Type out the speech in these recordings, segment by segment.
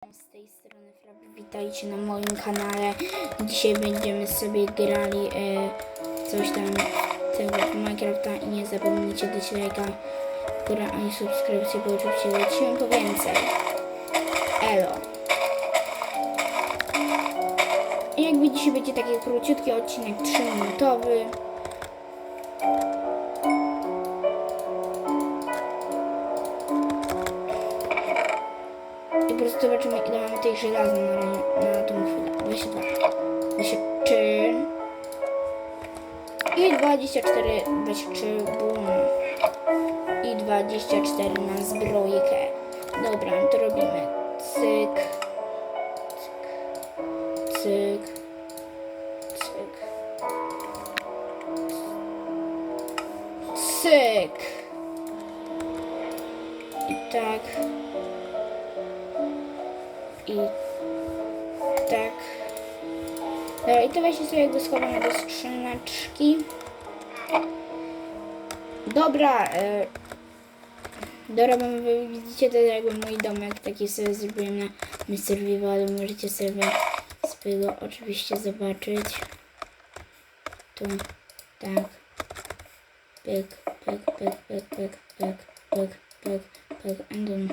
Z tej strony Frap, witajcie na moim kanale. Dzisiaj będziemy sobie grali e, coś tam tego Minecrafta i nie zapomnijcie dać lajka, która ani subskrypcji, bo oczywiście lecimy po więcej. Elo. I jak widzicie będzie taki króciutki odcinek 3-minutowy. I po prostu zobaczymy ile mamy tej żelaznej na, na tą chwilę. 22, 23 i 24, 23, bum. I 24 na zbrojkę. Dobra, to robimy. Cyk. Cyk. Cyk. Cyk. I tak. I tak. Dobra, i to weźcie sobie jakby schowamy do. Dobra, e, bo wy widzicie to jakby mój domek taki sobie zrobiłem na survivalu. Możecie sobie swojego oczywiście zobaczyć. Tu, tak. Pyk, pyk, pyk, pyk, pyk, pyk, pyk, pyk, pyk, and then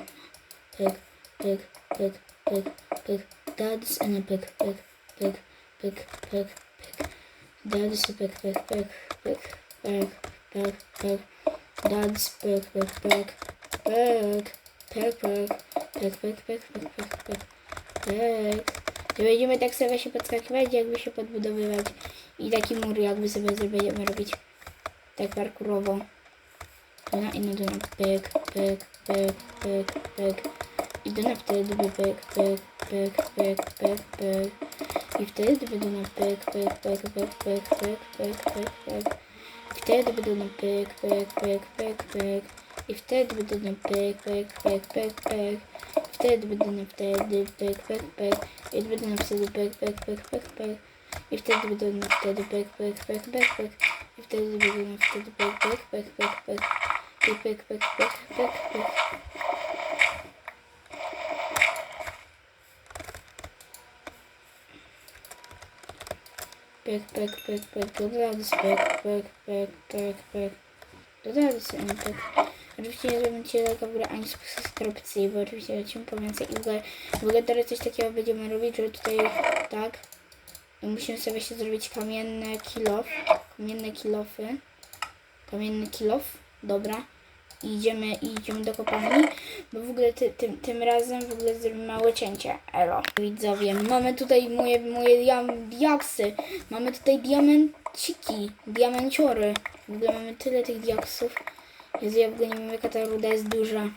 pyk, pyk, pyk, pyk, pyk, that's and a pyk, pyk, pyk, pyk, pyk, pyk, that's a pyk, pyk, pyk, pyk, pyk, pyk, pyk, that's pyk, pyk, pyk, pyk, pyk, pyk, pyk, pyk, pyk, pyk, pyk, pyk, pyk. I będziemy tak sobie się podskakiwać, jakby się podbudowywać i taki mur jakby sobie będziemy robić tak parkurowo. Duna i na duna pyk, pyk, pyk, pyk, pyk. I duna wtedy by pyk, pyk, pyk, pyk, pyk, pyk. I wtedy by duna pyk, pyk, pyk, pyk, pyk, pyk, pyk, pyk, pyk. I wtedy by duna pyk, pyk, pyk, pyk, pyk. I wtedy by duna pyk, pyk, pyk, pyk, pyk. I wtedy by duna wtedy pyk, pyk, pyk. I by duna wtedy pyk, pyk, pyk, pyk, pyk. I wtedy pyk. Pyk, pyk, pyk, pyk, dodamy pyk, pyk, pyk, pyk, pyk. Sobie pyk. Oczywiście nie zrobicie tego w grę ani subskrypcji, bo oczywiście lecimy po więcej i w ogóle, w ogóle teraz coś takiego będziemy robić, że tutaj tak musimy sobie się zrobić kamienne kilof, kamienne kilofy, kamienny kilof, dobra. Idziemy, i idziemy do kopalni, bo w ogóle ty, tym, tym razem w ogóle zrobimy małe cięcie. Elo. Widzowie, mamy tutaj moje, moje diaksy, mamy tutaj diamenciki, diamenciory. W ogóle mamy tyle tych diaksów. Jezu, ja w ogóle nie wiem jaka ta ruda jest duża.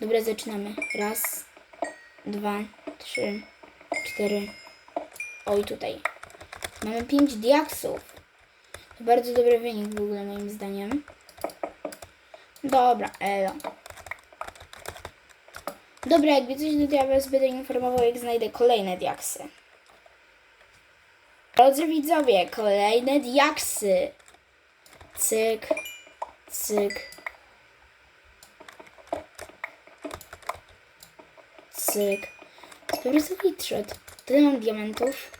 Dobra, zaczynamy. Raz, dwa, trzy, cztery. Oj, tutaj. Mamy pięć diaksów. To bardzo dobry wynik w ogóle moim zdaniem. Dobra, elo. Dobra, jakby coś, to ja was będę informował, jak znajdę kolejne diaksy. Drodzy widzowie, kolejne diaksy. Cyk, cyk. Cyk. Skoro sobie trzed. Tyle mam diamentów.